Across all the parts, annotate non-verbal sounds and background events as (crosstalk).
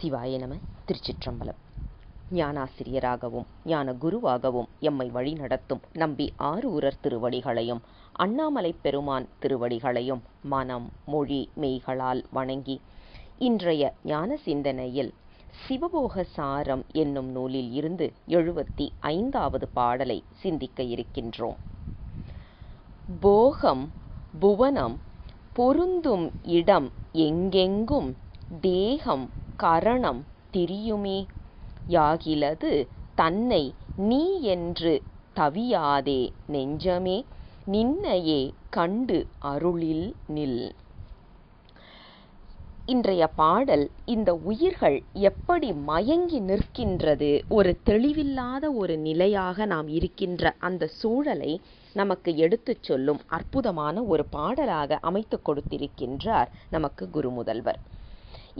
சிவாய நம திருச்சிற்றம்பலம். ஞானாசிரியராகவும் ஞான குருவாகவும் எம்மை வழிநடத்தும் நம்பி ஆரூரர் திருவடிகளையும் அண்ணாமலை பெருமான் திருவடிகளையும் மனம் மொழி மெய்களால் வணங்கி இன்றைய ஞான சிந்தனையில் சிவபோக சாரம் என்னும் நூலில் இருந்து எழுபத்தி ஐந்தாவது பாடலை சிந்திக்க இருக்கின்றோம். போகம் புவனம் பொருந்தும் இடம் எங்கெங்கும் தேகம் கரணம் திரியுமே? யாகிலது தன்னை நீ என்று தவியாதே நெஞ்சமே நின்னையே கண்டு அருளில் நில். இன்றைய பாடல் இந்த உயிர்கள் எப்படி மயங்கி நிற்கின்றது ஒரு தெளிவில்லாத ஒரு நிலையாக நாம் இருக்கின்ற அந்த சூழலை நமக்கு எடுத்துச் சொல்லும் அற்புதமான ஒரு பாடலாக அமைத்து கொடுத்திருக்கின்றார் நமக்கு குருமுதல்வர்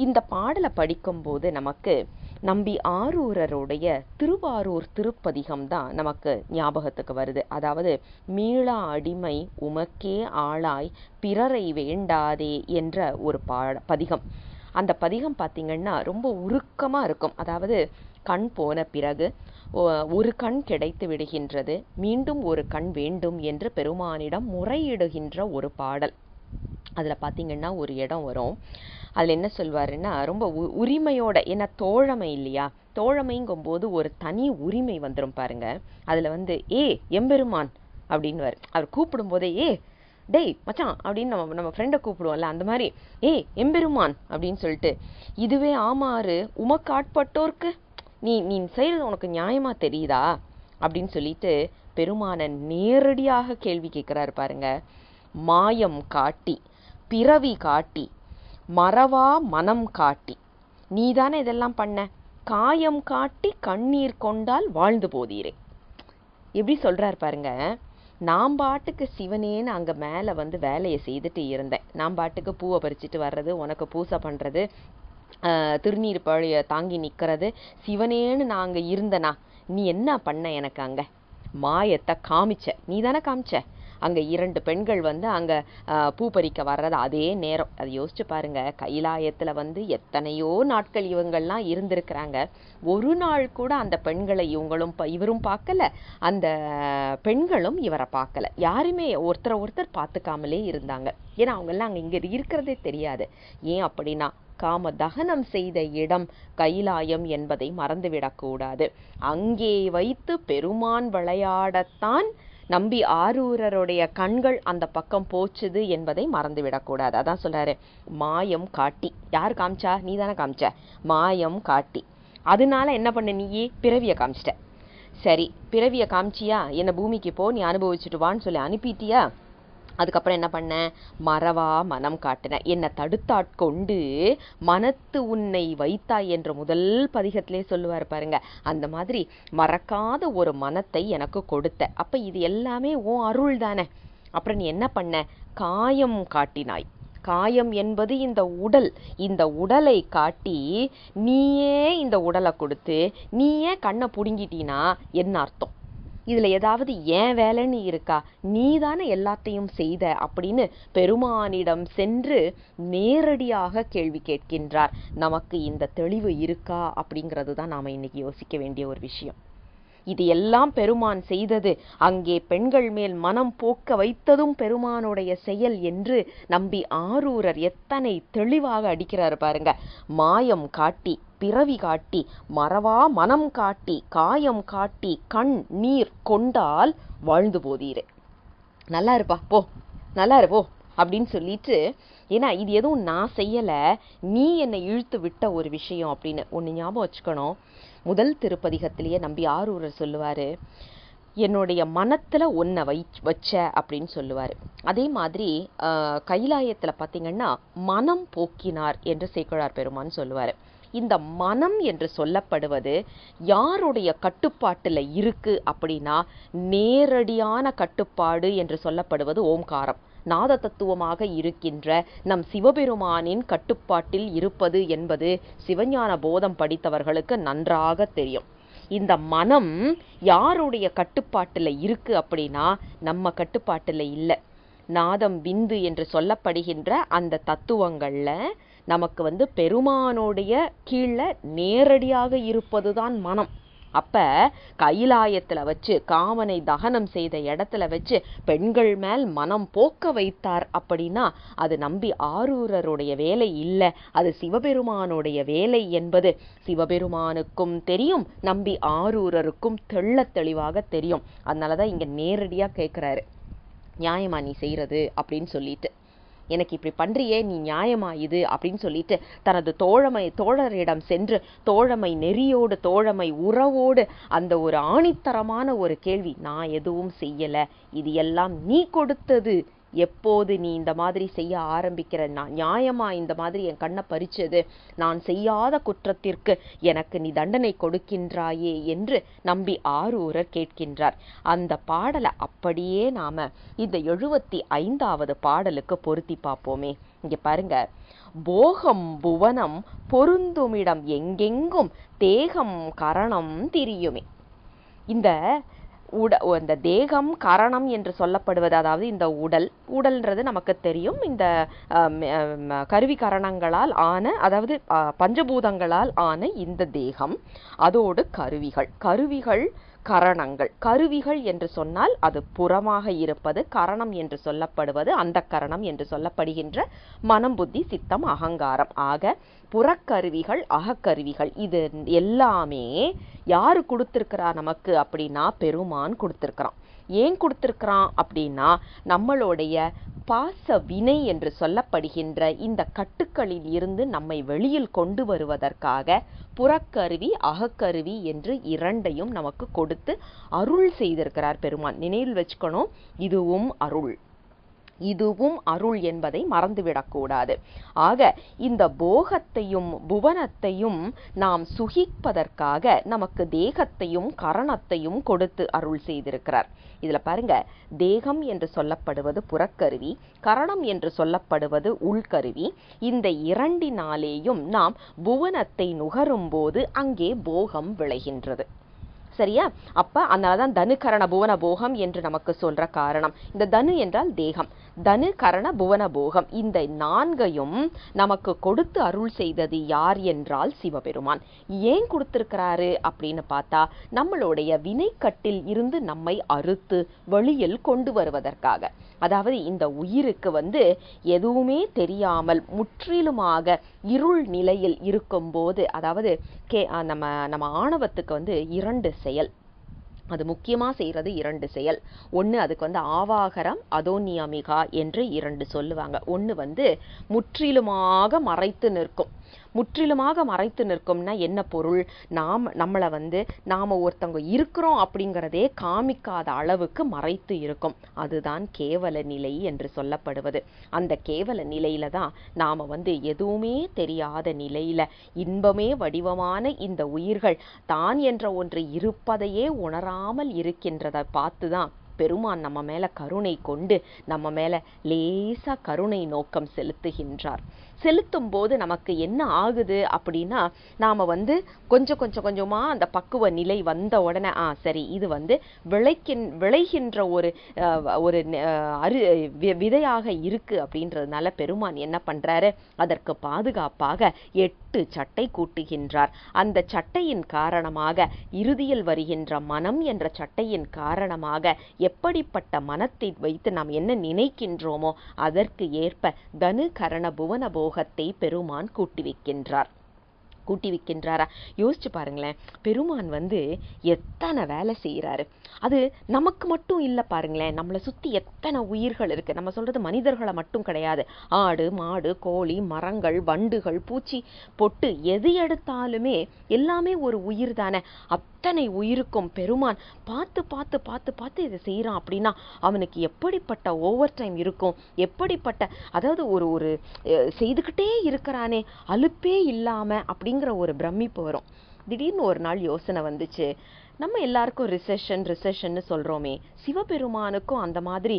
இந்த பாடலை படிக்கும்போது நமக்கு நம்பி ஆரூரருடைய திருவாரூர் திருப்பதிகம் தான் நமக்கு ஞாபகத்துக்கு வருது. அதாவது மீளா அடிமை உமக்கே ஆளாய் பிறரை வேண்டாதே என்ற ஒரு பாட பதிகம். அந்த பதிகம் பார்த்திங்கன்னா ரொம்ப உருக்கமாக இருக்கும். அதாவது கண் போன பிறகு ஒரு கண் கிடைத்து விடுகின்றது மீண்டும் ஒரு கண் வேண்டும் என்று பெருமானிடம் முறையிடுகின்ற ஒரு பாடல். அதில் பார்த்திங்கன்னா ஒரு இடம் வரும். அதில் என்ன சொல்வாருன்னா ரொம்ப உரிமையோட ஏன்னா தோழமை இல்லையா? தோழமைங்கும்போது ஒரு தனி உரிமை வந்துடும் பாருங்க. அதில் வந்து ஏ எம்பெருமான் அப்படின்வார் அவர் கூப்பிடும்போதே ஏ டேய் மச்சான் அப்படின்னு நம்ம நம்ம ஃப்ரெண்டை கூப்பிடுவோம்ல அந்த மாதிரி ஏ எம்பெருமான் அப்படின்னு சொல்லிட்டு இதுவே ஆமாறு உமக்கு ஆட்பட்டோர்க்கு? நீ நீ செய்கிறது உனக்கு நியாயமாக தெரியுதா? அப்படின்னு சொல்லிட்டு பெருமானை நேரடியாக கேள்வி கேட்குறாரு பாருங்க. மாயம் காட்டி பிறவி காட்டி மறவா மனம் காட்டி. நீதானே இதெல்லாம் பண்ண? காயம் காட்டி கண்ணீர் கொண்டால் வாழ்ந்து போதீரே. எப்படி சொல்கிறார் பாருங்க. நான் பாட்டுக்கு சிவனேன்னு அங்கே மேலே வந்து வேலையை செய்துட்டு இருந்தேன். நான் பாட்டுக்கு பூவை பறிச்சுட்டு வர்றது உனக்கு பூசை பண்ணுறது திருநீர் பழைய தாங்கி நிற்கிறது சிவனேன்னு நான் அங்கே இருந்தனா? நீ என்ன பண்ண எனக்கு அங்கே? மாயத்தை காமிச்ச. நீ தானே காமிச்ச? அங்கே இரண்டு பெண்கள் வந்து அங்கே பூ பறிக்க வர்றது அதே நேரம். அதை யோசிச்சு பாருங்க கைலாயத்தில் வந்து எத்தனையோ நாட்கள் இவங்கள்லாம் இருந்திருக்கிறாங்க. ஒரு நாள் கூட அந்த பெண்களை இவங்களும் இவரும் பார்க்கல. அந்த பெண்களும் இவரை பார்க்கல. யாருமே ஒருத்தரை ஒருத்தர் பார்த்துக்காமலே இருந்தாங்க. ஏன்னா அவங்கெல்லாம் அங்கே இங்கே இருக்கிறதே தெரியாது. ஏன் அப்படின்னா காம தகனம் செய்த இடம் கைலாயம் என்பதை மறந்துவிடக்கூடாது. அங்கே வைத்து பெருமான் விளையாடத்தான் நம்பி ஆரூரருடைய கண்கள் அந்த பக்கம் போச்சுது என்பதை மறந்துவிடக்கூடாது. அதான் சொல்றாரு மாயம் காட்டி. யார் காமிச்சா? நீ தானே காமிச்ச. மாயம் காட்டி. அதனால என்ன பண்ண நீயே பிறவிய காமிச்சிட்ட. சரி பிறவிய காமிச்சியா? என்ன பூமிக்கு போ நீ அனுபவிச்சுட்டு வான்னு சொல்லி அனுப்பிட்டியா? அதுக்கப்புறம் என்ன பண்ண? மறவா மனம் காட்டின. என்னை தடுத்தாட்கொண்டு மனத்து உன்னை வைத்தாய் என்ற முதல் பதிகத்திலே சொல்லுவார் பாருங்க. அந்த மாதிரி மறக்காத ஒரு மனத்தை எனக்கு கொடுத்த. அப்ப இது எல்லாமே உன் அருள் தானே. அப்புறம் நீ என்ன பண்ண? காயம் காட்டினாய். காயம் என்பது இந்த உடல். இந்த உடலை காட்டி நீயே இந்த உடலை கொடுத்து நீயே கண்ணை புடுங்கிட்டீனா? என்ன அர்த்தம்? இதுல ஏதாவது ஏன் வேலைன்னு இருக்கா? நீ தானே எல்லாத்தையும் செய்த அப்படின்னு பெருமானிடம் சென்று நேரடியாக கேள்வி கேட்கின்றார். நமக்கு இந்த தெளிவு இருக்கா அப்படிங்கிறது தான் நாம இன்னைக்கு யோசிக்க வேண்டிய ஒரு விஷயம். இது எல்லாம் பெருமான் செய்தது. அங்கே பெண்கள் மேல் மனம் போக்க வைத்ததும் பெருமானுடைய செயல் என்று நம்பி ஆரூரர் எத்தனை தெளிவாக அடிக்கிறார் பாருங்க. மாயம் காட்டி பிறவி காட்டி மறவா மனம் காட்டி காயம் காட்டி கண் நீர் கொண்டால் வாழ்ந்து போதீரே. நல்லா இருப்பா போ நல்லா இருப்போ அப்படின்னு சொல்லிட்டு ஏன்னா இது எதுவும் நான் செய்யலை. நீ என்னை இழுத்து விட்ட ஒரு விஷயம் அப்படின்னு ஒன்று ஞாபகம் வச்சுக்கணும். முதல் திருப்பதிகத்திலேயே நம்பி ஆரூரர் சொல்லுவார் என்னுடைய மனத்தில் ஒன்றை வை வச்ச அப்படின்னு சொல்லுவார். அதே மாதிரி கைலாயத்தில் பார்த்திங்கன்னா மனம் போக்கினார் என்று சேக்கழார் பெருமான் சொல்லுவார். இந்த மனம் என்று சொல்லப்படுவது யாருடைய கட்டுப்பாட்டில் இருக்குது அப்படின்னா நேரடியான கட்டுப்பாடு என்று சொல்லப்படுவது ஓம்காரம். நாத தத்துவமாக இருக்கின்ற நம் சிவபெருமானின் கட்டுப்பாட்டில் இருப்பது என்பது சிவஞான போதம் படித்தவர்களுக்கு நன்றாக தெரியும். இந்த மனம் யாருடைய கட்டுப்பாட்டில் இருக்கு அப்படின்னா நம்ம கட்டுப்பாட்டில் இல்லை. நாதம் விந்து என்று சொல்லப்படுகின்ற அந்த தத்துவங்களில் நமக்கு வந்து பெருமானுடைய கீழே நேரடியாக இருப்பதுதான் மனம். அப்போ கைலாயத்தில் வச்சு காமனை தகனம் செய்த இடத்துல வச்சு பெண்கள் மேல் மனம் போக்க வைத்தார் அப்படின்னா அது நம்பி ஆரூரருடைய வேலை இல்லை. அது சிவபெருமானுடைய வேலை என்பது சிவபெருமானுக்கும் தெரியும் நம்பி ஆரூரருக்கும் தெள்ள தெளிவாக தெரியும். அதனால தான் இங்கே நேரடியாக கேட்குறாரு நியாயமா நீ செய்கிறது அப்படின்னு சொல்லிட்டு. எனக்கு இப்படி பண்றியே நீ நியாயமா இது? அப்படின்னு சொல்லிட்டு தனது தோழமை தோழரிடம் சென்று தோழமை நெறியோடு தோழமை உறவோடு அந்த ஒரு ஆணித்தரமான ஒரு கேள்வி நான் எதுவும் செய்யல. இது எல்லாம் நீ கொடுத்தது. எப்போது நீ இந்த மாதிரி செய்ய ஆரம்பிக்கிற? நான் நியாயமா இந்த மாதிரி என் கண்ணை பறிச்சது? நான் செய்யாத குற்றத்திற்கு எனக்கு நீ தண்டனை கொடுக்கின்றாயே என்று நம்பி ஆரூரர் கேட்கின்றார். அந்த பாடலை அப்படியே நாம இந்த எழுபத்தி ஐந்தாவது பாடலுக்கு பொருத்தி பார்ப்போமே. இங்க பாருங்க. போகம் புவனம் பொருந்துமிடம் எங்கெங்கும் தேகம் கரணம் திரியுமே. இந்த உட இந்த தேகம் கரணம் என்று சொல்லப்படுவது அதாவது இந்த உடல் உடல்ன்றது நமக்கு தெரியும். இந்த கருவி கரணங்களால் ஆன அதாவது அஹ், பஞ்சபூதங்களால் ஆன இந்த தேகம். அதோடு கருவிகள். கருவிகள் கரணங்கள். கருவிகள் என்று சொன்னால் அது புறமாக இருப்பது கரணம் என்று சொல்லப்படுவது அந்த கரணம் என்று சொல்லப்படுகின்ற மனம் புத்தி சித்தம் அகங்காரம். ஆக புறக்கருவிகள் அகக்கருவிகள் இது எல்லாமே யாரு கொடுத்துருக்கிறா நமக்கு அப்படின்னா பெருமான் கொடுத்துருக்கிறான். ஏன் கொடுத்துருக்குறான் அப்படின்னா நம்மளுடைய பாச வினை என்று சொல்லப்படுகின்ற இந்த கட்டுக்களில் இருந்து நம்மை வெளியில் கொண்டு வருவதற்காக புறக்கருவி அகக்கருவி என்று இரண்டையும் நமக்கு கொடுத்து அருள் செய்திருக்கிறார் பெருமான். நினைவில் வச்சுக்கணும் இதுவும் அருள். இதுவும் அருள் என்பதை மறந்துவிடக்கூடாது. ஆக இந்த போகத்தையும் புவனத்தையும் நாம் சுகிப்பதற்காக நமக்கு தேகத்தையும் கரணத்தையும் கொடுத்து அருள் செய்திருக்கிறார். இதுல பாருங்க தேகம் என்று சொல்லப்படுவது புறக்கருவி கரணம் என்று சொல்லப்படுவது உள்கருவி. இந்த இரண்டினாலேயும் நாம் புவனத்தை நுகரும்போது அங்கே போகம் விளைகின்றது. சரியா? அப்ப அதனாலதான் தனு கரண புவன போகம் என்று நமக்கு சொல்ற காரணம். இந்த தனு என்றால் தேகம். தனு கரண புவன போகம். இந்த நான்கையும் நமக்கு கொடுத்து அருள் செய்தது யார் என்றால் சிவபெருமான். ஏன் கொடுத்திருக்கிறாரு அப்படின்னு பார்த்தா நம்மளுடைய வினைக்கட்டில் இருந்து நம்மை அறுத்து வெளியில் கொண்டு வருவதற்காக. அதாவது இந்த உயிருக்கு வந்து எதுவுமே தெரியாமல் முற்றிலுமாக இருள் நிலையில் இருக்கும்போது அதாவது கே நம்ம நம்ம ஆணவத்துக்கு வந்து இரண்டு செயல். அது முக்கியமாக செய்கிறது இரண்டு செயல். ஒன்று அதுக்கு வந்து ஆவாகரம் அதோன்யாமிகா என்று இரண்டு சொல்லுவாங்க. ஒன்று வந்து முற்றிலுமாக மறைத்து நிற்கும். முற்றிலுமாக மறைத்து நிற்கும்னா என்ன பொருள்? நாம் நம்மளை வந்து நாம ஒருத்தவங்க இருக்கிறோம் அப்படிங்கிறதே காமிக்காத அளவுக்கு மறைத்து இருக்கும். அதுதான் கேவல நிலை என்று சொல்லப்படுவது. அந்த கேவல நிலையில தான் நாம் வந்து எதுவுமே தெரியாத நிலையில இன்பமே வடிவமான இந்த உயிர்கள் தான் என்ற ஒன்று இருப்பதையே உணராமல் இருக்கின்றதை பார்த்து தான் பெருமான் நம்ம மேல கருணை கொண்டு நம்ம மேல லேசா கருணை நோக்கம் செலுத்துகின்றார். செலுத்தும் போது நமக்கு என்ன ஆகுது அப்படின்னா நாம வந்து கொஞ்சம் கொஞ்சம் கொஞ்சமா அந்த பக்குவ நிலை வந்த உடனே ஆ சரி இது வந்து விளைக்கின் விளைகின்ற ஒரு ஒரு அரு வி- விதையாக இருக்கு அப்படின்றதுனால பெருமான் என்ன பண்றாரு? அதற்கு பாதுகாப்பாக எட்டு சட்டை கூட்டுகின்றார். அந்த சட்டையின் காரணமாக இறுதியில் வருகின்ற மனம் என்ற சட்டையின் காரணமாக எப்படிப்பட்ட மனத்தை வைத்து நாம் என்ன நினைக்கின்றோமோ அதற்கு ஏற்ப தனு கரண புவன போகத்தை பெருமான் கூட்டி வைக்கின்றார் கூட்டி விற்கின்றாரா யோசிச்சு பாருங்களேன். பெருமான் வந்து எத்தனை வேலை செய்யறாரு அது நமக்கு மட்டும் இல்ல பாருங்களேன். நம்மளை சுத்தி எத்தனை உயிர்கள் இருக்கு. நம்ம சொல்றது மனிதர்களை மட்டும் கிடையாது. ஆடு மாடு கோழி மரங்கள் வண்டுகள் பூச்சி பொட்டு எது எடுத்தாலுமே எல்லாமே ஒரு உயிர் தானே. அத்தனை உயிருக்கும் பெருமான் பார்த்து பார்த்து பார்த்து பார்த்து இதை செய்யறான் அப்படின்னா அவனுக்கு எப்படிப்பட்ட ஓவர் டைம் இருக்கும்? எப்படிப்பட்ட அதாவது ஒரு ஒரு செய்துக்கிட்டே இருக்கிறானே அலுப்பே இல்லாம அப்படிங்கிற ஒரு பிரமிப்பு வரும். திடீர்னு ஒரு நாள் யோசனை வந்துச்சு. நம்ம எல்லாருக்கும் ரிசெஷன் ரிசெஷன்னு சொல்றோமே. சிவபெருமானுக்கும் அந்த மாதிரி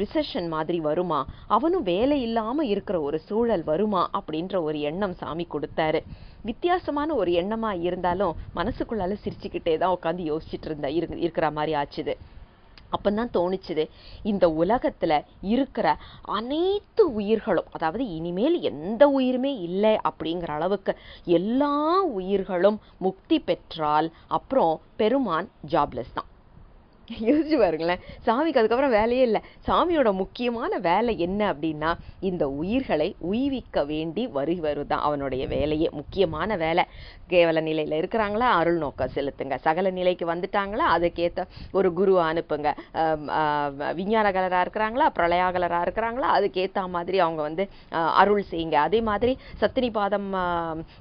ரிசெஷன் மாதிரி வருமா? அவனும் வேலை இல்லாம இருக்கிற ஒரு சூழல் வருமா? அப்படின்ற ஒரு எண்ணம் சாமி கொடுத்தாரு. வித்தியாசமான ஒரு எண்ணமா இருந்தாலும் மனசுக்குள்ளால சிரிச்சுக்கிட்டே தான் உட்காந்து யோசிச்சுட்டு இருந்த இரு இருக்கிற மாதிரி ஆச்சுது. அப்போ தான் தோணிச்சுது. இந்த உலகத்தில் இருக்கிற அனைத்து உயிர்களும் அதாவது இனிமேல் எந்த உயிருமே இல்லை அப்படிங்கிற அளவுக்கு எல்லா உயிர்களும் முக்தி பெற்றால் அப்புறம் பெருமான் ஜாப்லெஸ் தான். (laughs) யோசிச்சு பாருங்களேன். சாமிக்கு அதுக்கப்புறம் வேலையே இல்லை. சாமியோட முக்கியமான வேலை என்ன அப்படின்னா இந்த உயிர்களை உய்விக்க வேண்டி வருவருதான் அவனுடைய வேலையே. முக்கியமான வேலை. கேவல நிலையில இருக்கிறாங்களா? அருள் நோக்கம் செலுத்துங்க. சகல நிலைக்கு வந்துட்டாங்களா? அதுக்கேற்ற ஒரு குரு அனுப்புங்க. விஞ்ஞானகலராக விஞ்ஞானகலரா இருக்கிறாங்களா? பிரளயாகலராக இருக்கிறாங்களா? அதுக்கேத்த மாதிரி அவங்க வந்து ஆஹ், அருள் செய்யுங்க. அதே மாதிரி சத்தி நிபாதம்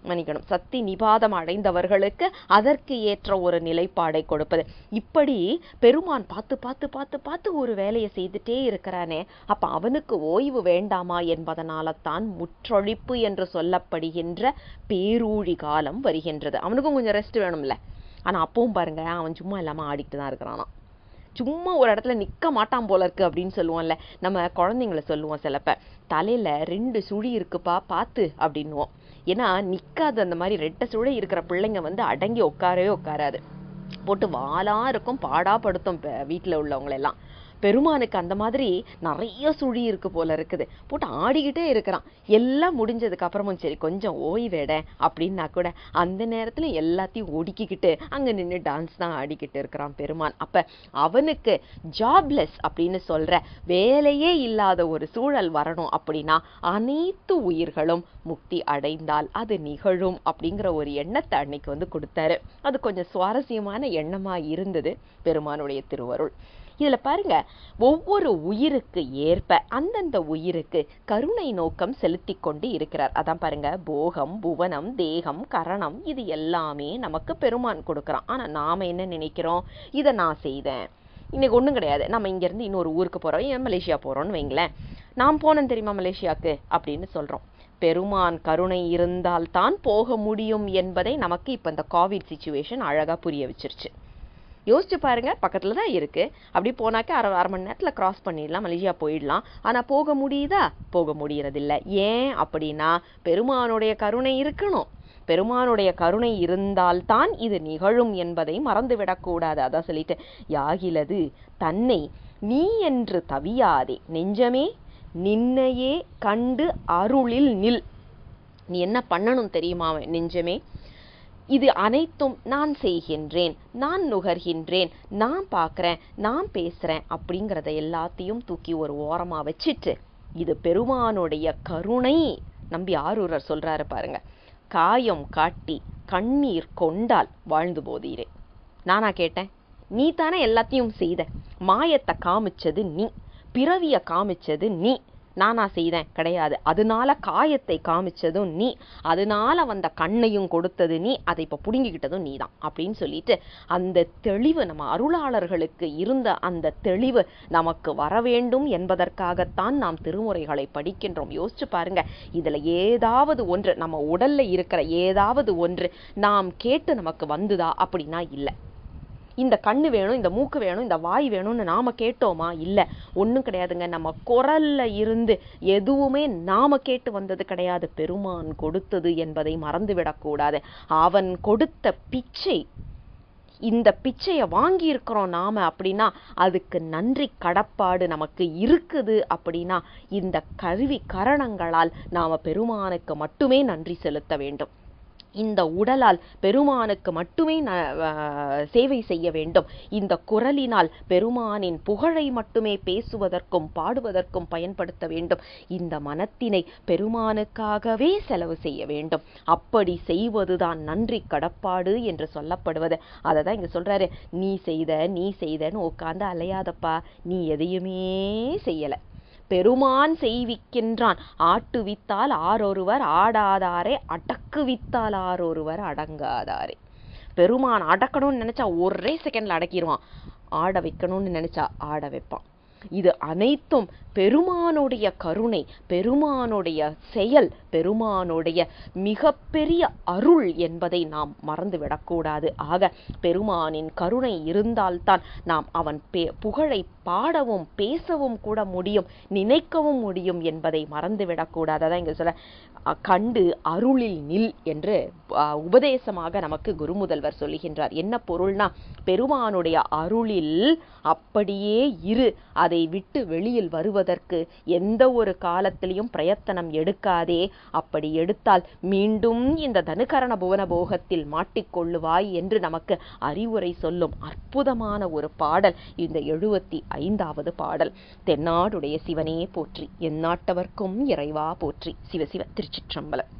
மன்னிக்கணும். சத்தி நிபாதம் அடைந்தவர்களுக்கு அதற்கு ஏற்ற ஒரு நிலைப்பாடை கொடுப்பது. இப்படி பெரு பெருமான் பார்த்து பார்த்து பார்த்து பார்த்து ஒரு வேலையை செய்துட்டே இருக்கிறானே. அப்ப அவனுக்கு ஓய்வு வேண்டாமா என்பதனால தான் முற்றொழிப்பு என்று சொல்லப்படுகின்ற பேரூழி காலம் வருகின்றது. அவனுக்கும் கொஞ்சம் ரெஸ்ட் வேணும்ல. ஆனா அப்பவும் பாருங்க அவன் சும்மா இல்லாம ஆடிட்டு தான் இருக்கிறானாம். சும்மா ஒரு இடத்துல நிக்க மாட்டான் போல இருக்கு அப்படின்னு சொல்லுவோம்ல. நம்ம குழந்தைங்கள சொல்லுவோம் சிலப்ப தலையில ரெண்டு சுழி இருக்குப்பா பார்த்து அப்படின்னுவோம். ஏன்னா நிற்காது அந்த மாதிரி ரெட்டை சுழி இருக்கிற பிள்ளைங்க வந்து அடங்கி உட்காரவே உட்காராது. போட்டு வாலா இருக்கும் பாடா படுத்தும் பெ- வீட்டுல எல்லாம் பெருமானுக்கு அந்த மாதிரி நிறைய சுழி இருக்கு போல இருக்குது. போட்டு ஆடிக்கிட்டே இருக்கிறான். எல்லாம் முடிஞ்சதுக்கு அப்புறமும் சரி கொஞ்சம் ஓய்வேட அப்படின்னா கூட அந்த நேரத்துல எல்லாத்தையும் ஒடுக்கிக்கிட்டு அங்க நின்று டான்ஸ் தான் ஆடிக்கிட்டு இருக்கிறான் பெருமான் அப்ப அவனுக்கு ஜாப்லெஸ் அப்படின்னு சொல்ற வேலையே இல்லாத ஒரு சூழல் வரணும் அப்படின்னா அனைத்து உயிர்களும் முக்தி அடைந்தால் அது நிகழும் அப்படிங்கிற ஒரு எண்ணத்தை அன்னைக்கு வந்து கொடுத்தாரு. அது கொஞ்சம் சுவாரஸ்யமான எண்ணமா இருந்தது பெருமானுடைய திருவருள். இதில் பாருங்க ஒவ்வொரு உயிருக்கு ஏற்ப அந்தந்த உயிருக்கு கருணை நோக்கம் செலுத்தி கொண்டு இருக்கிறார். அதான் பாருங்க போகம் புவனம் தேகம் கரணம் இது எல்லாமே நமக்கு பெருமான் கொடுக்குறான். ஆனால் நாம் என்ன நினைக்கிறோம்? இதை நான் செய்தேன். இன்றைக்கி ஒன்றும் கிடையாது. நம்ம இங்கேருந்து இன்னொரு ஊருக்கு போகிறோம் ஏன் மலேசியா போகிறோன்னு வைங்களேன். நான் போனேன் தெரியுமா மலேசியாவுக்கு? அப்படின்னு சொல்கிறோம் பெருமான் கருணை இருந்தால் தான் போக முடியும் என்பதை நமக்கு இப்போ இந்த கோவிட் சுச்சுவேஷன் அழகாக புரிய வச்சிருச்சு. யோசிச்சு பாருங்க பக்கத்தில் தான் இருக்குது அப்படி போனாக்க அரை அரை மணி நேரத்தில் கிராஸ் பண்ணிடலாம் மலேசியா போயிடலாம். ஆனால் போக முடியுதா? போக முடியறதில்ல. ஏன் அப்படின்னா பெருமானுடைய கருணை இருக்கணும். பெருமானுடைய கருணை இருந்தால்தான் இது நிகழும் என்பதை மறந்துவிடக்கூடாது. அதான் சொல்லிட்டு யாகிலது தன்னை நீ என்று தவியாதே. நெஞ்சமே நின்னையே கண்டு அருளில் நில். நீ என்ன பண்ணணும் தெரியுமா நெஞ்சமே இது அனைத்தும் நான் செய்கின்றேன் நான் நுகர்கின்றேன் நான் பார்க்கறேன் நான் பேசுறேன் அப்படிங்கிறத எல்லாத்தையும் தூக்கி ஒரு ஓரமா வச்சிட்டு இது பெருமானுடைய கருணை. நம்பி ஆரூரர் சொல்றாரு பாருங்க காயம் காட்டி கண்ணீர் கொண்டால் வாழ்ந்து போதீரே. நானா கேட்டேன் நீ தானே எல்லாத்தையும் செய்த மாயத்தை காமிச்சது நீ பிறவியை காமிச்சது நீ நானா செய்தேன். கிடையாது. அதனால காயத்தை காமிச்சதும் நீ அதனால வந்த கண்ணையும் கொடுத்தது நீ அதை இப்ப புடுங்கிக்கிட்டதும் நீதான் அப்படின்னு சொல்லிட்டு அந்த தெளிவு நம்ம அருளாளர்களுக்கு இருந்த அந்த தெளிவு நமக்கு வர வேண்டும் என்பதற்காகத்தான் நாம் திருமுறைகளை படிக்கின்றோம். யோசிச்சு பாருங்க. இதில் ஏதாவது ஒன்று நம்ம உடல்ல இருக்கிற ஏதாவது ஒன்று நாம் கேட்டு நமக்கு வந்துதா அப்படின்னா இல்லை. இந்த கண்ணு வேணும் இந்த மூக்கு வேணும் இந்த வாய் வேணும்னு நாம் கேட்டோமா? இல்லை. ஒன்றும் கிடையாதுங்க. நம்ம குரல்ல இருந்து எதுவுமே நாம் கேட்டு வந்தது கிடையாது. பெருமான் கொடுத்தது என்பதை மறந்துவிடக்கூடாது அவன் கொடுத்த பிச்சை இந்த பிச்சையை வாங்கியிருக்கிறோம் நாம் அப்படின்னா அதுக்கு நன்றி கடப்பாடு நமக்கு இருக்குது அப்படின்னா இந்த கருவி கரணங்களால் நாம் பெருமானுக்கு மட்டுமே நன்றி செலுத்த வேண்டும். இந்த உடலால் பெருமானுக்கு மட்டுமே ந- சேவை செய்ய வேண்டும். இந்த குரலினால் பெருமானின் புகழை மட்டுமே பேசுவதற்கும் பாடுவதற்கும் பயன்படுத்த வேண்டும். இந்த மனத்தினை பெருமானுக்காகவே செலவு செய்ய வேண்டும். அப்படி செய்வதுதான் நன்றி கடப்பாடு என்று சொல்லப்படுவது. அதை தான் இங்கே சொல்கிறாரு நீ செய்த நீ செய்தன்னு உட்காந்து அலையாதப்பா. நீ எதையுமே செய்யலை. பெருமான் செய்விக்கின்றான். ஆட்டுவித்தால் ஆரொருவர் ஆடாதாரே அடக்குவித்தால் ஆரொருவர் அடங்காதாரே. பெருமான் அடக்கணும்னு நினைச்சா ஒரே செகண்ட்ல அடக்கிடுவான் ஆட வைக்கணும்னு நினைச்சா ஆட வைப்பான். இது அனைத்தும் பெருமானுடைய கருணை பெருமானுடைய செயல் பெருமானுடைய மிகப்பெரிய அருள் என்பதை நாம் மறந்துவிடக்கூடாது ஆக பெருமானின் கருணை இருந்தால்தான் நாம் அவன் பே புகழை பாடவும் பேசவும் கூட முடியும் நினைக்கவும் முடியும் என்பதை மறந்துவிடக்கூடாது அதான் இங்கே சொல்ல கண்டு அருளில் நில் என்று உபதேசமாக நமக்கு குருமுதல்வர் சொல்லுகின்றார். என்ன பொருள்னா பெருமானுடைய அருளில் அப்படியே இரு அதை விட்டு வெளியில் வருவதற்கு எந்த ஒரு காலத்திலையும் பிரயத்தனம் எடுக்காதே. அப்படி எடுத்தால் மீண்டும் இந்த தனுகரண புவன போகத்தில் மாட்டிக்கொள்ளுவாய் என்று நமக்கு அறிவுரை சொல்லும் அற்புதமான ஒரு பாடல் இந்த எழுபத்தி ஐந்தாவது பாடல். தென்னாடுடைய சிவனே போற்றி எந்நாட்டவர்க்கும் இறைவா போற்றி. சிவசிவ திருச்சிற்றம்பலம்